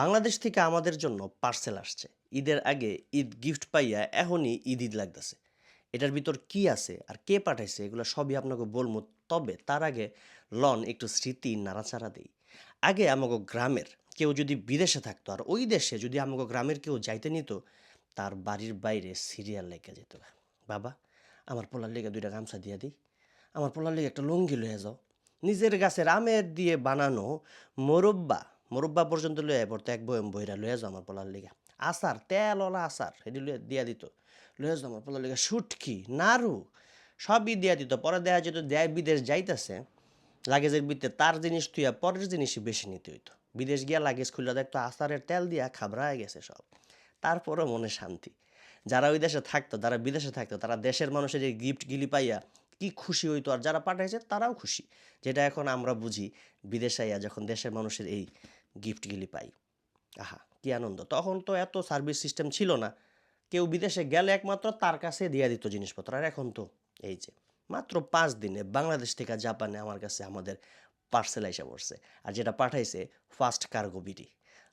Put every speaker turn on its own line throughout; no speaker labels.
বাংলাদেশ থেকে আমাদের জন্য পার্সেল আসছে। ঈদের আগে ঈদ গিফট পাইয়া এখনই ঈদ ঈদ লাগতেছে। এটার ভিতর কি আছে আর কে পাঠাইছে এগুলো সবই আপনাকে বলব। তবে তার আগে লন একটু স্মৃতি নাড়াচাড়া দেই। আগে আমাকে গ্রামের কেউ যদি বিদেশে থাকতো আর ওই দেশে যদি আমাকে গ্রামের কেউ যাইতে নিত, তার বাড়ির বাইরে সিরিয়াল লেগে যেত। বাবা, আমার পোলার লেগে দুইটা গামছা দিয়ে দিই। আমার পোলার লেগে একটা লুঙ্গি লয়ে যাও। নিজের গাছের আমের দিয়ে বানানো মোরব্বা মোরব্বা পর্যন্ত লয়ে পড়তো, এক বয়ম বইরা লয়ে যাও আমার পোলার লেগে। আচার তেলওয়ালা আচার লয়ে দিয়া দিত। লয়ে যাও আমার পোলার লেগে সুটকি নাড়ু, সবই দিয়া দিত। পরে দেয়া যেত, দেয় বিদেশ যাইতেছে, লাগেজের ভিতরে তার জিনিস তুইয়া পরের জিনিসই বেশি নিতে হইতো। বিদেশ গিয়া লাগেজ খুললে দেখতো আচারের তেল দিয়া খাবরায় গেছে সব। তারপরও মনে শান্তি। যারা ওই দেশে থাকতো, যারা বিদেশে থাকতো, তারা দেশের মানুষের এই গিফট গিলি পাইয়া কি খুশি হইতো আর যারা পাঠাইছে তারাও খুশি। যেটা এখন আমরা বুঝি, বিদেশে আইয়া যখন দেশের মানুষের এই গিফটগুলি পাই। আহা, কি আনন্দ। তখন তো এত সার্ভিস সিস্টেম ছিল না। কেউ বিদেশে গেলে একমাত্র তার কাছে দিয়ে দিত জিনিসপত্র। আর এখন তো এই যে, মাত্র পাঁচ দিনে বাংলাদেশ থেকে জাপানে আমার কাছে আমাদের পার্সেল এসে পড়ছে। আর যেটা পাঠাইছে ফার্স্ট কার্গো বিটি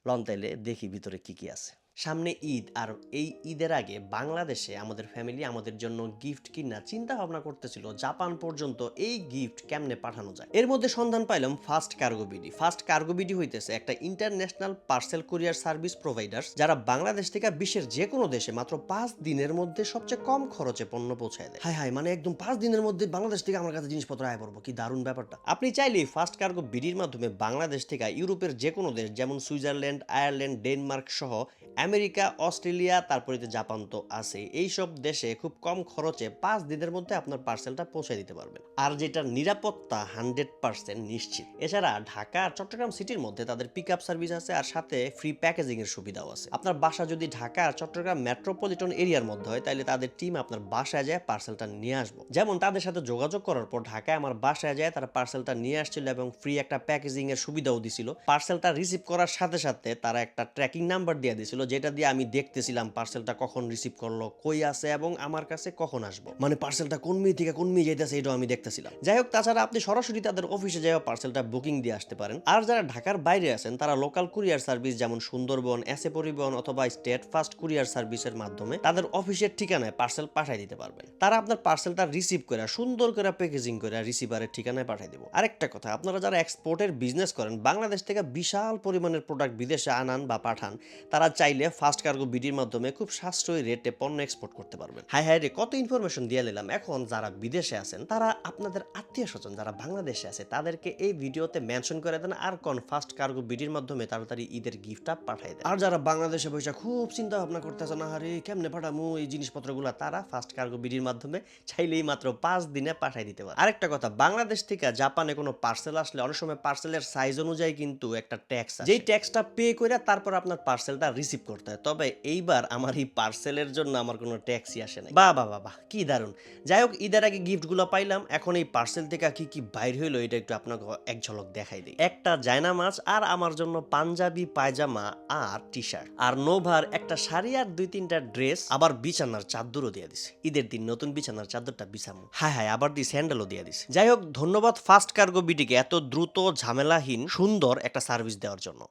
লন তাইলে দেখি ভিতরে কি কি আছে। সামনে ঈদ, আর এই ঈদের আগে বাংলাদেশে আমাদের ফ্যামিলি আমাদের জন্য গিফট কিনা চিন্তা ভাবনা করতেছিল, জাপান পর্যন্ত এই গিফট কেমনে পাঠানো যায়? এর মধ্যে সন্ধান পাইলাম first cargo BD first cargo BD হইতেছে একটা international parcel courier service provider যারা বাংলাদেশ থেকে বিশ্বের যে কোনো দেশে মাত্র পাঁচ দিনের মধ্যে সবচেয়ে কম খরচে পণ্য পৌঁছায় দেয়। হাই হাই মানে একদম পাঁচ দিনের মধ্যে বাংলাদেশ থেকে আমার কাছে জিনিসপত্র আয় পড়ব কি দারুণ ব্যাপারটা। আপনি চাইলেই ফার্স্ট কার্গো বিডির মাধ্যমে বাংলাদেশ থেকে ইউরোপের যে কোনো দেশ, যেমন সুইজারল্যান্ড, আয়ারল্যান্ড, ডেনমার্ক সহ আমেরিকা, অস্ট্রেলিয়া, তারপরে তো জাপান তো আছে, এইসব দেশে খুব কম খরচে পাঁচ দিনের মধ্যে আপনার পার্সেলটা পৌঁছে দিতে পারবেন। আর যেটার নিরাপত্তা হান্ড্রেড পার্সেন্ট নিশ্চিত। এছাড়া ঢাকা আর চট্টগ্রাম সিটির মধ্যে তাদের পিক আপ সার্ভিস আছে আর সাথে ফ্রি প্যাকেজিং এর সুবিধাও আছে। আপনার বাসা যদি ঢাকা আর চট্টগ্রাম মেট্রোপলিটন এরিয়ার মধ্যে হয় তাহলে তাদের টিম আপনার বাসায় যায় পার্সেলটা নিয়ে আসব। যেমন তাদের সাথে যোগাযোগ করার পর ঢাকায় আমার বাসায় যায়, তারা পার্সেলটা নিয়ে আসছিল এবং ফ্রি একটা প্যাকেজিং এর সুবিধাও দিছিল। পার্সেলটা রিসিভ করার সাথে সাথে তারা একটা ট্র্যাকিং নাম্বার দিয়ে দিছিল যেটা দিয়ে আমি দেখতেছিলাম পার্সেলটা কখন রিসিভ করল, কই আছে এবং আমার কাছে কখন আসব? মানে পার্সেলটা কোন মি থেকে কোন মি যাইতেছে এটাও আমি দেখতেছিলাম। যাই হোক, তাছাড়া আপনি সরাসরি তাদের অফিসে যাই পার্সেলটা বুকিং দিয়ে আসতে পারেন। আর যারা ঢাকার বাইরে আছেন, তারা লোকাল কুরিয়ার সার্ভিস যেমন সুন্দরবন এসে পরিবহন অথবা স্টেট ফাস্ট কুরিয়ার সার্ভিসের মাধ্যমে তাদের অফিসের ঠিকানায় পার্সেল পাঠিয়ে দিতে পারবেন। তারা আপনার পার্সেলটা রিসিভ করে, সুন্দর করে প্যাকেজিং করে রিসিভারের ঠিকানায় পাঠিয়ে দেবো। আরেকটা কথা, আপনারা যারা এক্সপোর্টের বিজনেস করেন, বাংলাদেশ থেকে বিশাল পরিমাণের প্রোডাক্ট বিদেশে আনান বা পাঠান, তারা চাইলে ফাস্ট কার্গো বিডির মাধ্যমে খুব সাশ্রয়ী রেটে পণ্য এক্সপোর্ট করতে পারবেন। হাই হাই রে, কত ইনফরমেশন দিয়ে নিলাম। এখন যারা বিদেশে আছেন, তারা আপনাদের আত্মীয় স্বজন যারা বাংলাদেশে আছে, তাদেরকে এই ভিডিওতে মেনশন করে দেন আর কোন ফাস্ট কার্গো বিডির মাধ্যমে তাড়াতাড়ি ঈদের গিফটটা পাঠাই দেন। আর যারা বাংলাদেশে বসে খুব চিন্তা ভাবনা করতেছে না আরে কেমনে পাঠামু এই জিনিসপত্রগুলো? তারা ফাস্ট কার্গো বিডির মাধ্যমে চাইলেই মাত্র পাঁচ দিনে পাঠাই দিতে পারে। আরেকটা কথা, বাংলাদেশ থেকে জাপানে কোনো পার্সেল আসলে অনেক সময় পার্সেলের সাইজ অনুযায়ী কিন্তু একটা ট্যাক্স যেই ট্যাক্সটা পে করে তারপর আপনার পার্সেলটা রিসিভ করতে হয়। তবে এইবার আমার এই পার্সেলের জন্য আমার কোনো ট্যাক্সই আসে না বাহ বাহ বাহ কি দারুণ। যাই হোক, ঈদের আগে গিফটগুলো পাইলাম। এখন এই পার্সেল থেকে কি কি বাইর হইল এটা একটু আপনাকে এক ঝলক দেখাই দিই। একটা জায়না মাছ আর আমার জন্য পাঞ্জাবি, পায়জামা আর টি শার্ট আর নোভার একটা শাড়ি আর দুই তিনটা ড্রেস আবার বিছানার চাদরও দিয়ে দিছে। ঈদের দিন নতুন বিছানার চাদরটা বিছামু। হায় হায়, আবার দি স্যান্ডেলও দিয়ে দিছে। যাই হোক, ধন্যবাদ ফার্স্ট কার্গো বিটিকে এত দ্রুত ঝামেলাহীন, সুন্দর একটা সার্ভিস দেওয়ার জন্য।